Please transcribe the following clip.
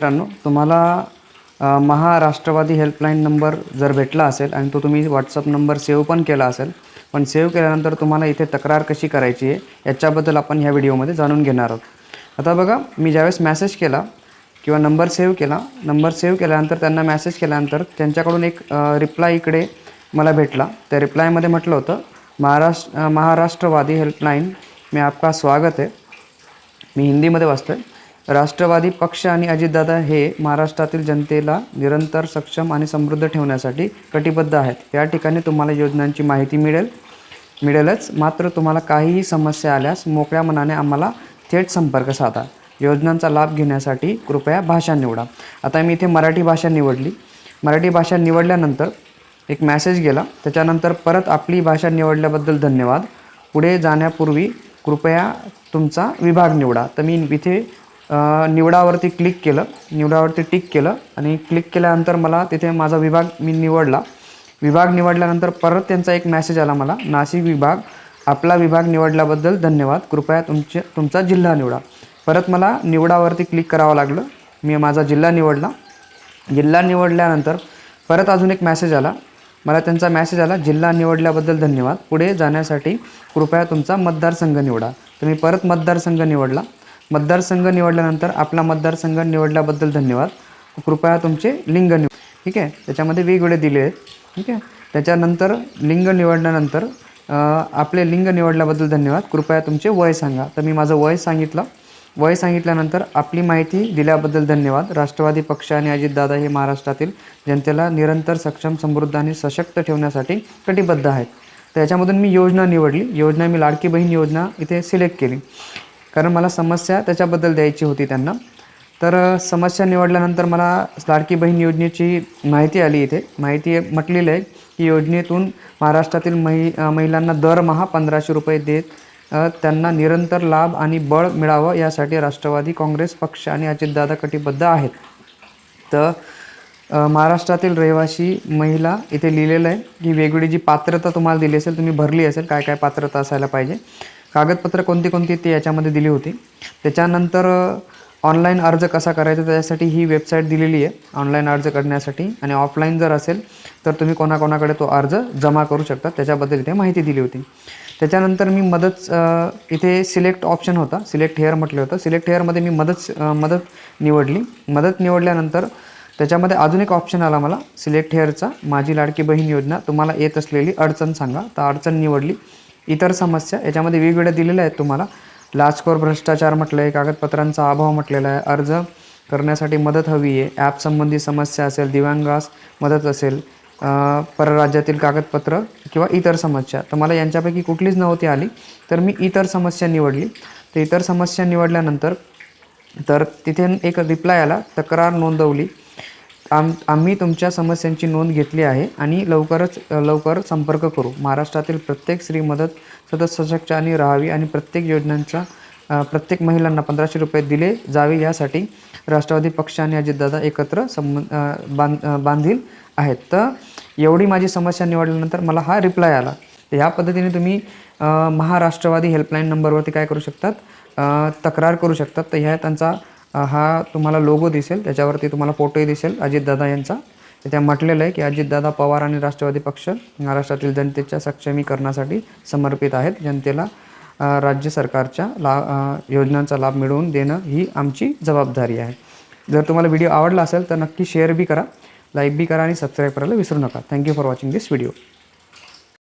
मित्रांनो तुम्हाला Maharashtrawadi helpline number जर भेटला असेल आणि तो तुम्ही व्हॉट्सअप नंबर सेव्ह पण केला असेल पण सेव्ह केल्यानंतर तुम्हाला इथे तक्रार कशी करायची आहे याच्याबद्दल आपण ह्या व्हिडिओमध्ये जाणून घेणार आहोत. आता बघा मी ज्यावेळेस मॅसेज केला किंवा नंबर सेव्ह केला नंबर सेव्ह केल्यानंतर त्यांना मॅसेज केल्यानंतर त्यांच्याकडून एक रिप्लाय इकडे मला भेटला. त्या रिप्लायमध्ये म्हटलं होतं महाराष्ट्र महाराष्ट्रवादी हेल्पलाईन मी आपका स्वागत आहे. मी हिंदीमध्ये वाचतोय. राष्ट्रवादी पक्ष आणि अजितदादा हे महाराष्ट्रातील जनतेला निरंतर सक्षम आणि समृद्ध ठेवण्यासाठी कटिबद्ध आहेत. या ठिकाणी तुम्हाला योजनांची माहिती मिळेल. मिळेलच. मात्र तुम्हाला काहीही समस्या आल्यास मोकळ्या मनाने आम्हाला थेट संपर्क साधा. योजनांचा लाभ घेण्यासाठी कृपया भाषा निवडा. आता मी इथे मराठी भाषा निवडली. मराठी भाषा निवडल्यानंतर एक मॅसेज गेला. त्याच्यानंतर परत आपली भाषा निवडल्याबद्दल धन्यवाद. पुढे जाण्यापूर्वी कृपया तुमचा विभाग निवडा. तर मी इथे निवडावरती क्लिक केलं. निवडावरती टिक केलं आणि क्लिक केल्यानंतर मला तिथे माझा विभाग मी निवडला. विभाग निवडल्यानंतर परत त्यांचा एक मॅसेज आला मला. नाशिक विभाग आपला विभाग निवडल्याबद्दल धन्यवाद. कृपया तुमचे तुमचा जिल्हा निवडा. परत मला निवडावरती क्लिक करावं लागलं. मी माझा जिल्हा निवडला. जिल्हा निवडल्यानंतर परत अजून एक मॅसेज आला. मला त्यांचा मॅसेज आला जिल्हा निवडल्याबद्दल धन्यवाद. पुढे जाण्यासाठी कृपया तुमचा मतदारसंघ निवडा. तर मी परत मतदारसंघ निवडला. मतदारसंघ निवडल्यानंतर आपला मतदारसंघ निवडल्याबद्दल धन्यवाद. कृपया तुमचे लिंग निवड ठीक आहे? त्याच्यामध्ये वेगवेगळे दिले आहेत ठीक आहे? त्याच्यानंतर लिंग निवडल्यानंतर आपले लिंग निवडल्याबद्दल धन्यवाद. कृपया तुमचे वय सांगा. तर मी माझं वय सांगितलं. वय सांगितल्यानंतर आपली माहिती दिल्याबद्दल धन्यवाद. राष्ट्रवादी पक्ष आणि अजितदादा हे महाराष्ट्रातील जनतेला निरंतर सक्षम समृद्ध आणि सशक्त ठेवण्यासाठी कटिबद्ध आहेत. त्याच्यामधून मी योजना निवडली. योजना मी लाडकी बहीण योजना इथे सिलेक्ट केली. कारण मला समस्या त्याच्याबद्दल द्यायची होती त्यांना. तर समस्या निवडल्यानंतर मला लाडकी बहीण योजनेची माहिती आली इथे. माहिती म्हटलेली आहे की योजनेतून महाराष्ट्रातील महि महिलांना दरमहा पंधराशे रुपये देत त्यांना निरंतर लाभ आणि बळ मिळावं यासाठी राष्ट्रवादी काँग्रेस पक्ष आणि अजितदादा कटिबद्ध आहेत. तर महाराष्ट्रातील रहिवासी महिला इथे लिहिलेलं आहे की वेगवेगळी जी पात्रता तुम्हाला दिली असेल तुम्ही भरली असेल काय काय पात्रता असायला पाहिजे. कागदपत्र कोणती कोणती ते याच्यामध्ये दिली होती. त्याच्यानंतर ऑनलाईन अर्ज कसा करायचा त्याच्यासाठी ही वेबसाईट दिलेली आहे. ऑनलाईन अर्ज करण्यासाठी आणि ऑफलाईन जर असेल तर तुम्ही कोणाकोणाकडे तो अर्ज जमा करू शकता. त्याच्याबद्दल इथे माहिती दिली होती. त्याच्यानंतर मी मदत इथे सिलेक्ट ऑप्शन होता. सिलेक्ट हेअर म्हटलं होतं. सिलेक्ट हेअरमध्ये मी मदत मदत निवडली. मदत निवडल्यानंतर त्याच्यामध्ये अजून एक ऑप्शन आला मला. सिलेक्ट हेअरचा माझी लाडकी बहीण योजना. तुम्हाला येत असलेली अडचण सांगा. तर अडचण निवडली. इतर समस्या याच्यामध्ये वेगवेगळ्या दिलेल्या आहेत तुम्हाला. लाचखोर भ्रष्टाचार म्हटलं आहे कागदपत्रांचा अभाव म्हटलेला आहे अर्ज करण्यासाठी मदत हवी आहे ॲपसंबंधी समस्या असेल दिव्यांगास मदत असेल परराज्यातील कागदपत्र किंवा इतर समस्या. तर मला यांच्यापैकी कुठलीच नव्हती आली तर मी इतर समस्या निवडली. तर इतर समस्या निवडल्यानंतर तर तिथे एक रिप्लाय आला तक्रार नोंदवली. आम आम्ही तुमच्या समस्यांची नोंद घेतली आहे आणि लवकरच लवकर संपर्क करू. महाराष्ट्रातील प्रत्येक स्त्री मदत सतत सशक्त आणि राहावी आणि प्रत्येक योजनांचा प्रत्येक महिलांना पंधराशे रुपये दिले जावे यासाठी राष्ट्रवादी पक्ष आणि अजितदादा एकत्र संबंध बांध बांधील आहेत. तर एवढी माझी समस्या निवडल्यानंतर मला हा रिप्लाय आला. तर ह्या पद्धतीने तुम्ही महाराष्ट्रवादी हेल्पलाईन नंबरवरती काय करू शकतात? तक्रार करू शकतात. तर ह्या त्यांचा हा तुम्हाला लोगो दिसेल. त्याच्यावरती तुम्हाला फोटोही दिसेल. अजितदादा यांचा. त्या म्हटलेलं आहे की अजितदादा पवार आणि राष्ट्रवादी पक्ष महाराष्ट्रातील जनतेच्या सक्षमीकरणासाठी समर्पित आहेत. जनतेला राज्य सरकारच्या ला योजनांचा लाभ मिळवून देणं ही आमची जबाबदारी आहे. जर तुम्हाला व्हिडिओ आवडला असेल तर नक्की शेअर बी करा लाईक बी करा आणि सबस्क्राईब करायला विसरू नका. Thank you for watching this video